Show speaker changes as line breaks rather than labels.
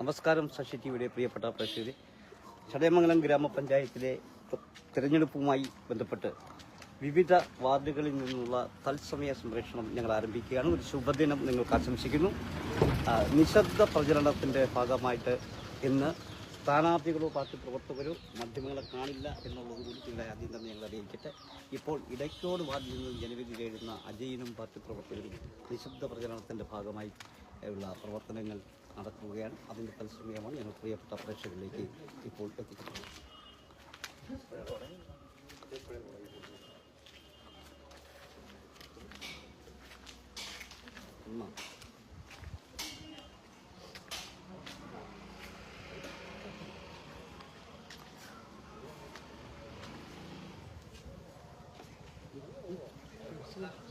നമസ്കാരം ശശി ടിവിയുടെ പ്രിയപ്പെട്ട പ്രേക്ഷകരെ. ചടയമംഗലം ഗ്രാമപഞ്ചായത്തിലെ തിരഞ്ഞെടുപ്പുമായി ബന്ധപ്പെട്ട് വിവിധ വാർഡുകളിൽ നിന്നുള്ള തത്സമയ സംപ്രേഷണം ഞങ്ങൾ ആരംഭിക്കുകയാണ്. ഒരു ശുഭദിനം നിങ്ങൾക്ക് ആശംസിക്കുന്നു. നിശബ്ദ പ്രചരണത്തിന്റെ ഭാഗമായിട്ട് ഇന്ന് സ്ഥാനാർത്ഥികളോ പാർട്ടി പ്രവർത്തകരോ മാധ്യമങ്ങളെ കാണില്ല എന്നുള്ളത് കൂടി നിങ്ങളെ ആദ്യം തന്നെ ഞങ്ങൾ അറിയിക്കട്ടെ. ഇപ്പോൾ ഇടയ്ക്കോട് വാർഡിൽ നിന്ന് ജനവിധി തേടുന്ന അജയിനും പാർട്ടി പ്രവർത്തകരും നിശബ്ദ പ്രചരണത്തിന്റെ ഭാഗമായി ഉള്ള പ്രവർത്തനങ്ങൾ നടക്കുകയാണ് അതിന്റെ തത്സമയമാണ് ഞങ്ങൾ പ്രിയപ്പെട്ട പ്രേക്ഷകരിലേക്ക് ഇപ്പോൾ എത്തിക്കുന്നത് ഒന്നാണ് Thank you.